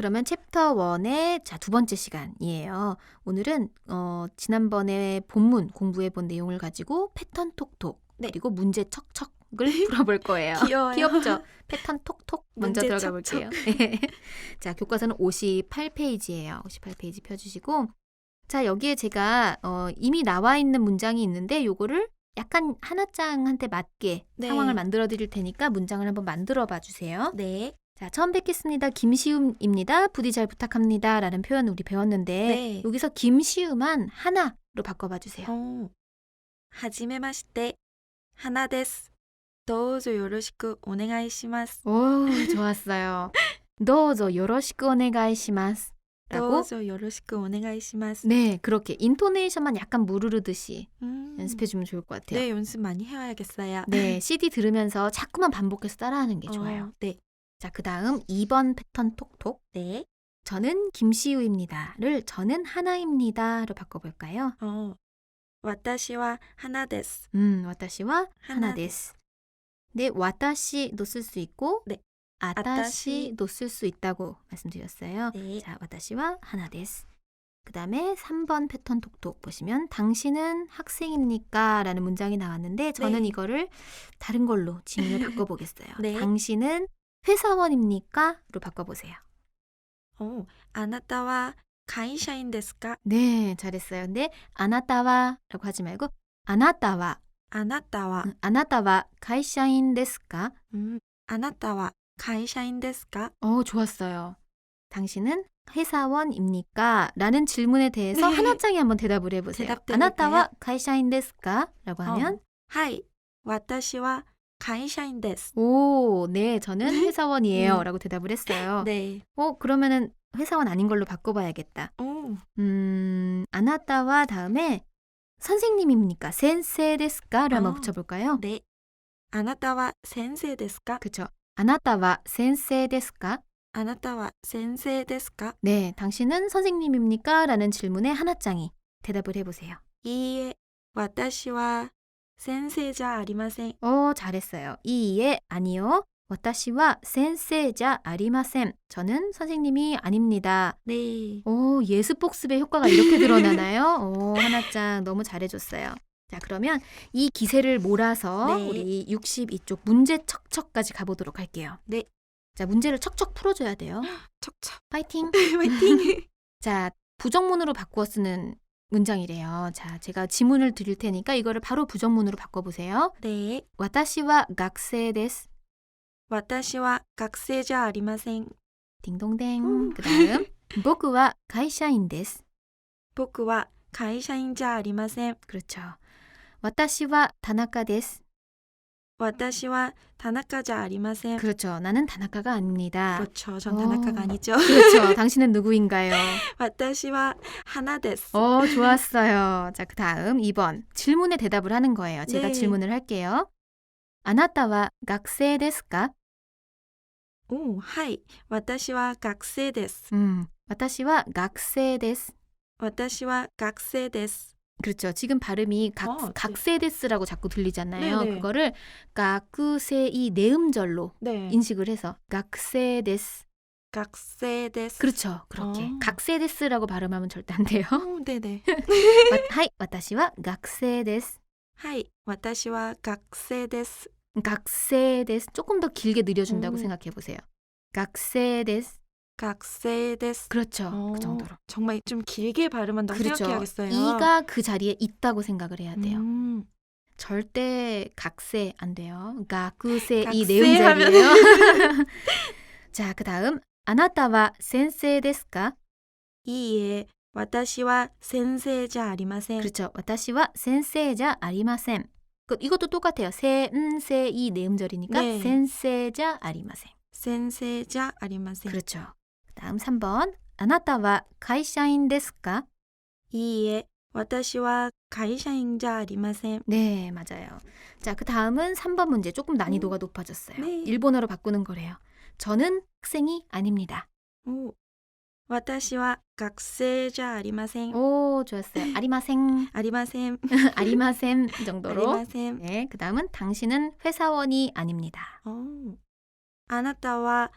그러면 챕터 1의 자, 두 번째 시간이에요. 오늘은 어, 지난번에 본문 공부해 본 내용을 가지고 패턴 톡톡 네. 그리고 문제 척척 을 풀어볼 거예요. 귀여워요. 귀엽죠? 패턴 톡톡 먼저 들어가 척척. 볼게요. 자, 교과서는 58페이지예요. 58페이지 펴주시고 자, 여기에 제가 어, 이미 나와 있는 문장이 있는데 요거를 약간 하나장한테 맞게 네. 상황을 만들어 드릴 테니까 문장을 한번 만들어 봐 주세요. 네. 자, 처음 뵙겠습니다. 김시움입니다. 부디 잘 부탁합니다. 라는 표현 우리 배웠는데 네. 여기서 김시움만 하나로 바꿔봐 주세요. 어, 하지메 마시떼 하나 데스. 도우조 요로시쿠 오네가이시마스. 오, 좋았어요. 도우조 요로시쿠 오네가이시마스. 도우조 요로시쿠 오네가이시마스. 네, 그렇게 인토네이션만 약간 무르르듯이 음. 연습해 주면 좋을 것 같아요. 네, 연습 많이 해와야겠어요. 네, CD 들으면서 자꾸만 반복해서 따라하는 게 어, 좋아요. 네. 자, 그 다음 2번 패턴 톡톡. 네. 저는 김시우입니다를 저는 하나입니다로 바꿔볼까요? 어, 와타시와 하나 데스. 음, 와타시와 하나 데스. 네, 와타시도 쓸 수 있고, 네. 아타시도 쓸 수 있다고 말씀드렸어요. 네. 자, 와타시와 하나 데스. 그 다음에 3번 패턴 톡톡 보시면 당신은 학생입니까? 라는 문장이 나왔는데 저는 네. 이거를 다른 걸로 지문을 바꿔보겠어요. 네. 당신은 회사원입니까? 로 바꿔 보세요. おあなたは会社員ですか 네, 잘했어요. 근데 아나타와라고 하지 말고 아나타와 あなたは、 아나타와 가이샤인 데스까? うん、あなたは会社員ですか 어, 좋았어요. 당신은 회사원입니까? 라는 질문에 대해서 네. 하나짱이 한번 대답을 해보세요. 대답 드릴까요? 아나타와 가이샤인 데스까? 라고 하면 はい。私は 会社員です。 오, 네, 저는 회사원이에요. 음. 라고 대답을 했어요. 네. 어, 그러면은 회사원 아닌 걸로 바꿔봐야겠다. 오. 음, 아나타와 다음에 선생님입니까? 센세 데스까를 한번 아. 붙여볼까요? で、あなたは先生ですか 그쵸. 아나타와 센세 데스까? あなたは先生ですか 네, 당신은 선생님입니까? 라는 질문에 하나짱이 대답을 해보세요. いいえ、私は先 生じゃありません。 어, 잘했어요. 이에 아니요. 私は 센세자 아리마셈. 저는 선생님이 아닙니다. ね 오, 예습 복습의 효과가 이렇게 드러나나요? 오, 하나짱 너무 잘해줬어요. 자, 그러면 이 기세를 몰아서 네. 우리 62쪽 문제 척척까지 가보도록 할게요. 네. 자, 문제를 척척 풀어줘야 돼요. 척척. 파이팅! 화이팅! 자, 부정문으로 바꾸어 쓰는 문장이래요. 자, 제가 지문을 드릴 테니까 이거를 바로 부정문으로 바꿔보세요. ね 와타시와学生です. 私は学生じゃありません。 딩동댕. 음. 그 다음, 僕は会社員です.僕は会社員じゃありません。 그렇죠. 私は田中です. 와타시와 다나카자 아리마셈. 그렇죠. 나는 다나카가 아닙니다. 그렇죠. 전 다나카가 아니죠. 그렇죠. 당신은 누구인가요? 와타시와 하나데스. 어, 좋았어요. 자, 그다음 2번. 질문에 대답을 하는 거예요. 제가 네. 질문을 할게요. 아나타와 각세 데스까? 오, 하이. 와타시와 각세 데스. 음. 와타시와 각세 데스. 와타시와 각세 데스. 그렇죠. 지금 발음이 각, 아, 네. 각세데스라고 자꾸 들리잖아요. 네네. 그거를 가쿠세이 내음절로 네. 인식을 해서 각세데스. 각세데스. 그렇죠. 그렇게. 아. 각세데스라고 발음하면 절대 안 돼요. 어, 오, 네네. 하이, 와타시와 각세데스. 하이, 와타시와 각세데스. 각세데스. 조금 더 길게 늘려준다고 음. 생각해보세요. 각세데스. 각세데스 그렇죠. 오. 그 어, 정도로. 정말 좀 길게 발음한다고 그렇죠. 생각해야겠어요. 이가 그 자리에 있다고 생각을 해야 돼요. 음. 절대 각세 안 돼요. 그러니까 가쿠세 이 내음 자리에요 자, 그다음 아나타와 센세데스까? 이에 와타시와 센세자 아리마센. 그렇죠. 와타시와 센세자 아리마센. 그, 이것도 똑같아요. 센세 음, 이 내음절이니까 네. 센세자 아리마센. 센세자 아리마센. 그렇죠. 그다음 3번 あなたは会社員ですか?いいえ、私は会社員じゃありません。 네, 맞아요. 자, 그 다음은 3번 문제 조금 난이도가 높아졌어요. 네. 일본어로 바꾸는 거래요. 저는 학생이 아닙니다. お私は学生じゃありません。 오, 좋았어요. 아리마생, ありません。 아리마셈 あり 정도로. ません。 네, 그 다음은 당신은 회사원이 아닙니다. おあなたは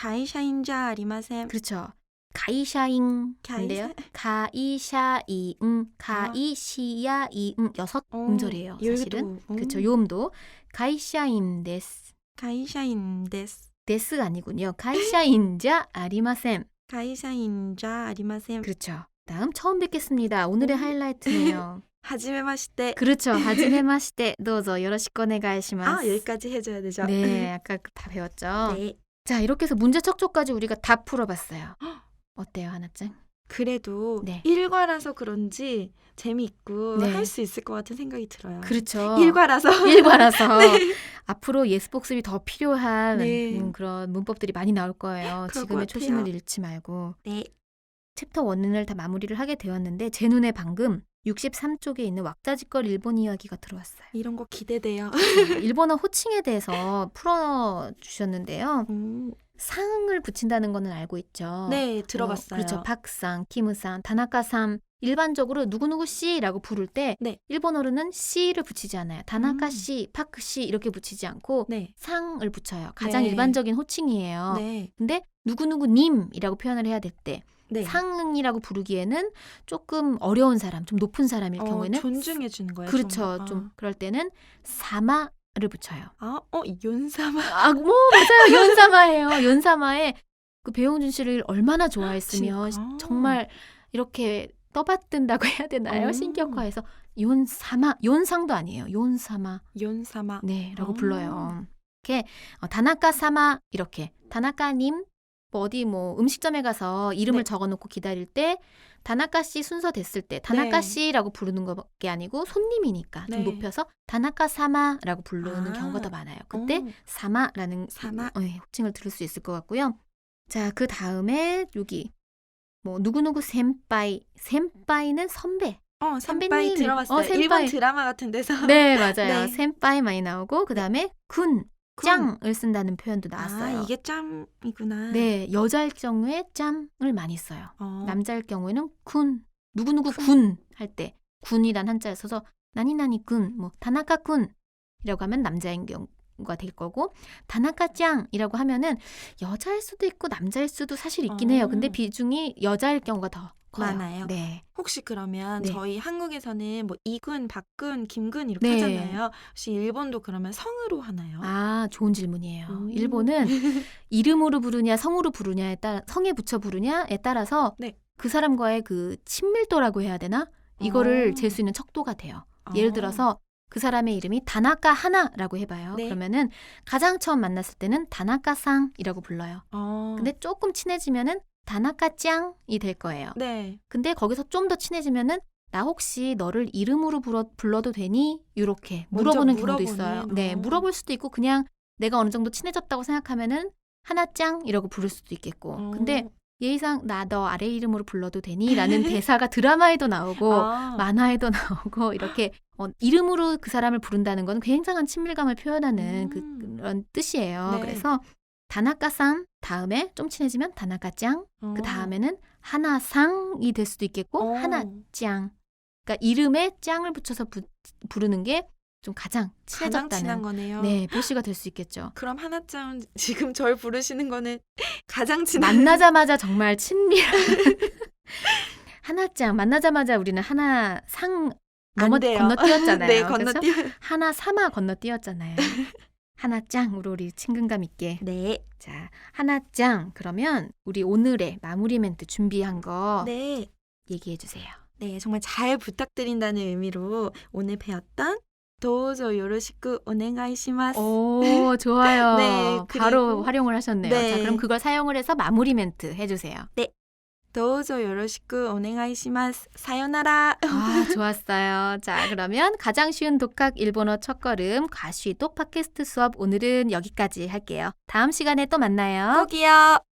가이샤인자 아리마셈. 그렇죠. 가이샤잉인데요. 가이샤- 가이샤이응, 가이시야이응 여섯 어, 음절이에요. 사실은. 여기도, 그렇죠. 음. 요음도 가이샤인 데스. 가이샤인 데스. 데스가 아니군요. 가이샤인자 아리마셈. 가이샤인자 아리마셈. 그렇죠. 다음 처음 뵙겠습니다. 오늘의 음. 하이라이트네요. 하지메 마시테. 그렇죠. 하지메 마시테 도저 요로시코 오네가이시마스. 아, 여기까지 해줘야 되죠. 네, 아까 다 배웠죠. 네. 자, 이렇게 해서 문제 척조까지 우리가 다 풀어봤어요. 어때요, 하나짱? 그래도 네. 일과라서 그런지 재미있고 네. 할 수 있을 것 같은 생각이 들어요. 그렇죠. 일과라서. 일과라서 네. 앞으로 예습 복습이 더 필요한 네. 음, 그런 문법들이 많이 나올 거예요. 지금의. 초심을 잃지 말고. 네. 챕터 1을 다 마무리를 하게 되었는데 제 눈에 방금 63쪽에 있는 왁자지껄 일본 이야기가 들어왔어요. 이런 거 기대돼요. 일본어 호칭에 대해서 풀어 주셨는데요. 음, 상을 붙인다는 거는 알고 있죠. 네, 어, 들어봤어요. 그렇죠. 박상, 키무상, 다나카상 일반적으로 누구누구 씨라고 부를 때 네. 일본어로는 씨를 붙이지 않아요. 다나카 음. 씨, 파크 씨 이렇게 붙이지 않고 네. 상을 붙여요. 가장 네. 일반적인 호칭이에요. 네. 근데 누구누구 님이라고 표현을 해야 될 때 네. 상이라고 부르기에는 조금 어려운 사람, 좀 높은 사람일 어, 경우에는 존중해 주는 거예요. 그렇죠. 좀. 좀 그럴 때는 사마 를 붙여요. 아, 어, 윤사마. 아, 뭐 맞아요. 연사마예요. 연사마에 그 배용준 씨를 얼마나 좋아했으면 진- 아. 정말 이렇게 떠받든다고 해야 되나요? 어. 신격화해서 연사마, 연상도 아니에요. 연사마. 윤사마. 네 라고 어. 불러요. 이렇게 어, 다나카 사마 이렇게 다나카님 뭐 어디 뭐 음식점에 가서 이름을 네. 적어놓고 기다릴 때 다나카 씨 순서 됐을 때 다나카 네. 씨라고 부르는 것밖에 아니고 손님이니까 좀 네. 높여서 다나카 사마라고 부르는 아. 경우가 더 많아요. 그때 어, 사마라는 사마. 어, 예, 호칭을 들을 수 있을 것 같고요. 자, 그 다음에 여기 뭐 누구누구 셈빠이 셈빠이는 선배. 어, 선배님. 선배님 들어봤어요. 어. 일본 드라마 같은 데서. 네, 맞아요. 네. 셈빠이 많이 나오고 그 다음에 군, 군. 짱을 쓴다는 표현도 나왔어요. 아, 이게 짬이구나. 네, 여자일 경우에 짬을 많이 써요. 어. 남자일 경우에는 군, 누구누구 군 할 때 군이란 한자를 써서 나니나니 군, 뭐 다나카 군이라고 하면 남자인 경우가 될 거고 다나카 짱이라고 하면은 여자일 수도 있고 남자일 수도 사실 있긴 어. 해요. 근데 비중이 여자일 경우가 더 커요. 많아요. 네. 혹시 그러면 네. 저희 한국에서는 뭐 이군, 박군, 김군 이렇게 네. 하잖아요. 혹시 일본도 그러면 성으로 하나요? 아, 좋은 질문이에요. 음. 일본은 이름으로 부르냐, 성으로 부르냐에 따라 성에 붙여 부르냐에 따라서 네. 그 사람과의 그 친밀도라고 해야 되나? 이거를 어. 될수 있는 척도가 돼요. 어. 예를 들어서 그 사람의 이름이 다나카 하나라고 해봐요. 네. 그러면은 가장 처음 만났을 때는 다나카상이라고 불러요. 어. 근데 조금 친해지면은 다나카짱이 될 거예요. 네. 근데 거기서 좀 더 친해지면은 나 혹시 너를 이름으로 불러, 불러도 되니? 이렇게 물어보는 경우도 있어요. 네, 어. 물어볼 수도 있고 그냥 내가 어느 정도 친해졌다고 생각하면은 하나짱 이라고 부를 수도 있겠고. 어. 근데 예의상 나 너 아래 이름으로 불러도 되니? 라는 대사가 드라마에도 나오고 아. 만화에도 나오고 이렇게 어, 이름으로 그 사람을 부른다는 건 굉장한 친밀감을 표현하는 그, 음. 그 런 뜻이에요. 네. 그래서 다나카상 다음에 좀 친해지면 다나카짱 어. 그 다음에는 하나상이 될 수도 있겠고 어. 하나짱 그러니까 이름에 짱을 붙여서 부, 부르는 게 좀 가장 가장 친한 친해졌다는 거네요. 네 표시가 될 수 있겠죠. 그럼 하나짱 지금 절 부르시는 거는 가장 친한 만나자마자 정말 친밀한 하나짱 만나자마자 우리는 하나상 넘어. 건너뛰었잖아요. 네, 건너뛰어. 하나 삼아 건너뛰었잖아요. 하나짱으로 우리 친근감 있게. 네. 자, 하나짱. 그러면 우리 오늘의 마무리 멘트 준비한 거 네. 얘기해 주세요. 네, 정말 잘 부탁드린다는 의미로 오늘 배웠던 도저 요로시쿠 오네가이시마스. 오, 좋아요. 네, 바로 그리고- 활용을 하셨네요. 네. 자, 그럼 그걸 사용을 해서 마무리 멘트 해 주세요. 도저 요로시쿠 오네가이시마스. 사요나라. 아, 좋았어요. 자, 그러면 가장 쉬운 독학 일본어 첫걸음 과쉬독 팟캐스트 수업 오늘은 여기까지 할게요. 다음 시간에 또 만나요. 꼭이요.